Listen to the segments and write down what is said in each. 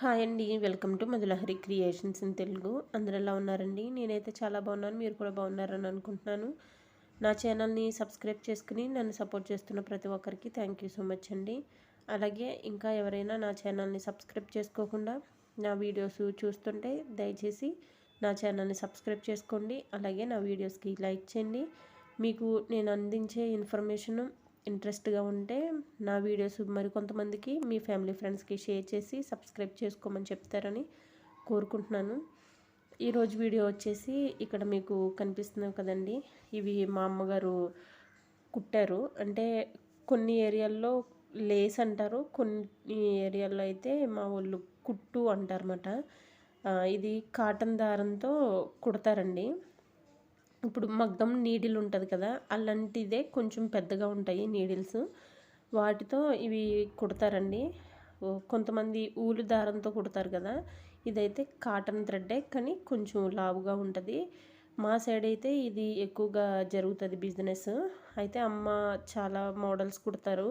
Hi అండి. Welcome to Madhulahari creations in Telugu. అందరు ఎలా ఉన్నారండి? నేనైతే చాలా బాగున్నాను. మీరు కూడా బాగున్నారని అనుకుంటున్నాను. నా ఛానల్ని సబ్స్క్రైబ్ చేసుకుని నన్ను సపోర్ట్ చేస్తున్న ప్రతి ఒక్కరికి థ్యాంక్ యూ సో మచ్ అండి. అలాగే ఇంకా ఎవరైనా నా ఛానల్ని సబ్స్క్రైబ్ చేసుకోకుండా నా వీడియోస్ చూస్తుంటే దయచేసి నా ఛానల్ని సబ్స్క్రైబ్ చేసుకోండి. అలాగే నా వీడియోస్కి లైక్ చేయండి. మీకు నేను అందించే ఇన్ఫర్మేషన్ ఇంట్రెస్ట్గా ఉంటే నా వీడియోస్ మరికొంతమందికి మీ ఫ్యామిలీ ఫ్రెండ్స్కి షేర్ చేసి సబ్స్క్రైబ్ చేసుకోమని చెప్తారని కోరుకుంటున్నాను. ఈరోజు వీడియో వచ్చేసి ఇక్కడ మీకు కనిపిస్తున్నావు కదండి. ఇవి మా అమ్మగారు కుట్టారు. అంటే కొన్ని ఏరియాల్లో లేస్ అంటారు కొన్ని ఏరియాల్లో అయితే మా వాళ్ళు కుట్టు అంటారన్నమాట. ఇది కాటన్ దారంతో కుడతారండి. ఇప్పుడు మగ్గం నీడిల్ ఉంటుంది కదా అలాంటిదే కొంచెం పెద్దగా ఉంటాయి నీడిల్స్. వాటితో ఇవి కుడతారండి. కొంతమంది ఊలు దారంతో కుడతారు కదా ఇదైతే కాటన్ థ్రెడ్డే కానీ కొంచెం లావుగా ఉంటుంది. మా సైడ్ అయితే ఇది ఎక్కువగా జరుగుతుంది బిజినెస్. అయితే అమ్మ చాలా మోడల్స్ కుడతారు.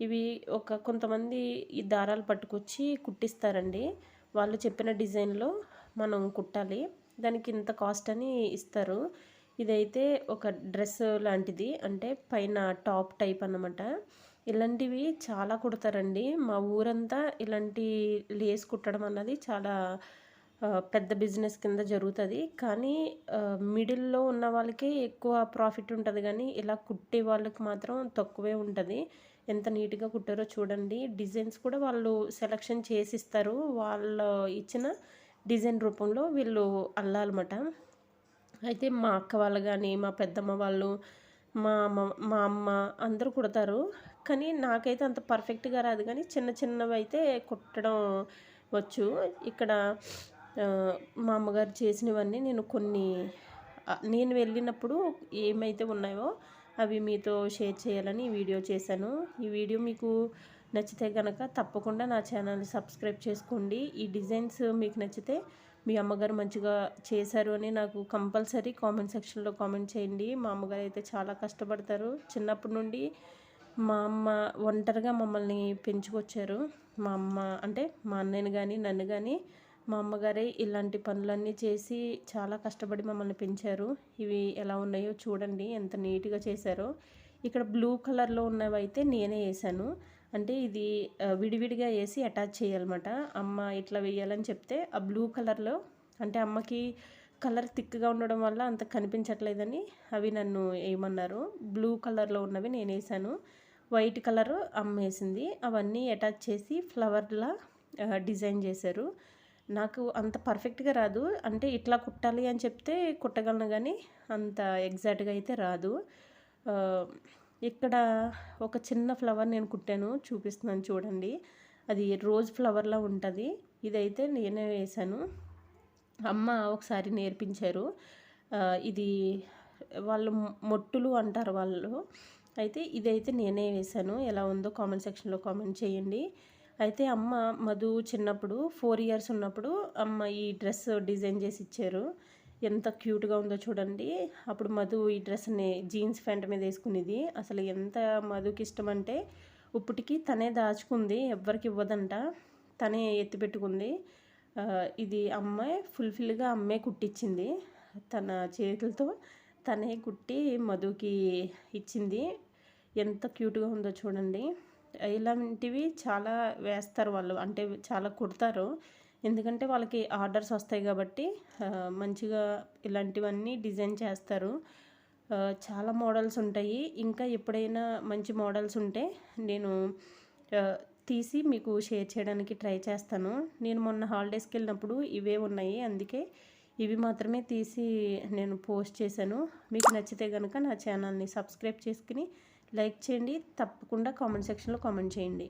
ఇవి ఒక కొంతమంది ఈ దారాలు పట్టుకొచ్చి కుట్టిస్తారండి. వాళ్ళు చెప్పిన డిజైన్లో మనం కుట్టాలి. దానికి ఇంత కాస్ట్ అని ఇస్తారు. ఇదైతే ఒక డ్రెస్ లాంటిది. అంటే పైన టాప్ టైప్ అన్నమాట. ఇలాంటివి చాలా కుడతారండి. మా ఊరంతా ఇలాంటి లేస్ కుట్టడం అన్నది చాలా పెద్ద బిజినెస్ కింద జరుగుతుంది. కానీ మిడిల్లో ఉన్న వాళ్ళకి ఎక్కువ ప్రాఫిట్ ఉంటుంది. కానీ ఇలా కుట్టే వాళ్ళకి మాత్రం తక్కువే ఉంటుంది. ఎంత నీట్గా కుట్టారో చూడండి. డిజైన్స్ కూడా వాళ్ళు సెలక్షన్ చేసిస్తారు. వాళ్ళు ఇచ్చిన డిజైన్ రూపంలో వీళ్ళు అల్లాలన్నమాట. అయితే మా అక్క వాళ్ళు కానీ మా పెద్దమ్మ వాళ్ళు మా అమ్మ మా అమ్మ అందరూ కుడతారు. కానీ నాకైతే అంత పర్ఫెక్ట్గా రాదు. కానీ చిన్న చిన్నవి అయితే కుట్టడం వచ్చు. ఇక్కడ మా అమ్మగారు చేసినవన్నీ నేను కొన్ని నేను వెళ్ళినప్పుడు ఏమైతే ఉన్నాయో అవి మీతో షేర్ చేయాలని వీడియో చేశాను. ఈ వీడియో మీకు నచ్చితే కనుక తప్పకుండా నా ఛానల్ని సబ్స్క్రైబ్ చేసుకోండి. ఈ డిజైన్స్ మీకు నచ్చితే మీ అమ్మగారు మంచిగా చేశారు అని నాకు కంపల్సరీ కామెంట్ సెక్షన్లో కామెంట్ చేయండి. మా అమ్మగారు అయితే చాలా కష్టపడతారు. చిన్నప్పటి నుండి మా అమ్మ ఒంటరిగా మమ్మల్ని పెంచుకొచ్చారు. మా అమ్మ అంటే మా అన్నయ్యని కానీ నన్ను కానీ మా అమ్మగారే ఇలాంటి పనులన్నీ చేసి చాలా కష్టపడి మమ్మల్ని పెంచారు. ఇవి ఎలా ఉన్నాయో చూడండి. ఎంత నీట్గా చేశారో. ఇక్కడ బ్లూ కలర్లో ఉన్నవి అయితే నేనే వేసాను అంటే ఇది విడివిడిగా వేసి అటాచ్ చేయాలన్నమాట. అమ్మ ఇట్లా వేయాలని చెప్తే ఆ బ్లూ కలర్లో అంటే అమ్మకి కలర్ థిక్గా ఉండడం వల్ల అంత కనిపించట్లేదని అవి నన్ను వేయమన్నారు బ్లూ కలర్లో ఉన్నవి నేను వేసాను. వైట్ కలర్ అమ్మ వేసింది. అవన్నీ అటాచ్ చేసి ఫ్లవర్లా డిజైన్ చేశారు. నాకు అంత పర్ఫెక్ట్గా రాదు. అంటే ఇట్లా కుట్టాలి అని చెప్తే కుట్టగలను కానీ అంత ఎగ్జాక్ట్గా అయితే రాదు. ఇక్కడ ఒక చిన్న ఫ్లవర్ నేను కుట్టాను చూపిస్తున్నాను చూడండి. అది రోజ్ ఫ్లవర్లా ఉంటుంది. ఇదైతే నేనే వేశాను అమ్మ ఒకసారి నేర్పించారు. ఇది వాళ్ళు మొట్టులు అంటారు వాళ్ళు. అయితే ఇదైతే నేనే వేశాను ఎలా ఉందో కామెంట్ సెక్షన్లో కామెంట్ చేయండి. అయితే అమ్మ మధు చిన్నప్పుడు ఫోర్ ఇయర్స్ ఉన్నప్పుడు అమ్మ ఈ డ్రెస్ డిజైన్ చేసి ఇచ్చారు. ఎంత క్యూట్గా ఉందో చూడండి. అప్పుడు మధు ఈ డ్రెస్ని జీన్స్ ప్యాంట్ మీద వేసుకునేది. అసలు ఎంత మధుకి ఇష్టం అంటే ఇప్పటికి తనే దాచుకుంది ఎవ్వరికి ఇవ్వదంట. తనే ఎత్తి పెట్టుకుంది. ఇది అమ్మాయి ఫుల్ఫిల్గా అమ్మాయి కుట్టించింది తన చేతులతో తనే కుట్టి మధుకి ఇచ్చింది. ఎంత క్యూట్గా ఉందో చూడండి. ఇలాంటివి చాలా వేస్తారు వాళ్ళు. అంటే చాలా కుడతారు. ఎందుకంటే వాళ్ళకి ఆర్డర్స్ వస్తాయి కాబట్టి మంచిగా ఇలాంటివన్నీ డిజైన్ చేస్తారు. చాలా మోడల్స్ ఉంటాయి. ఇంకా ఎప్పుడైనా మంచి మోడల్స్ ఉంటే నేను తీసి మీకు షేర్ చేయడానికి ట్రై చేస్తాను. నేను మొన్న హాలిడేస్కి వెళ్ళినప్పుడు ఇవే ఉన్నాయి. అందుకే ఇవి మాత్రమే తీసి నేను పోస్ట్ చేశాను. మీకు నచ్చితే కనుక నా ఛానల్ని సబ్స్క్రైబ్ చేసుకుని లైక్ చేయండి. తప్పకుండా కామెంట్ సెక్షన్లో కామెంట్ చేయండి.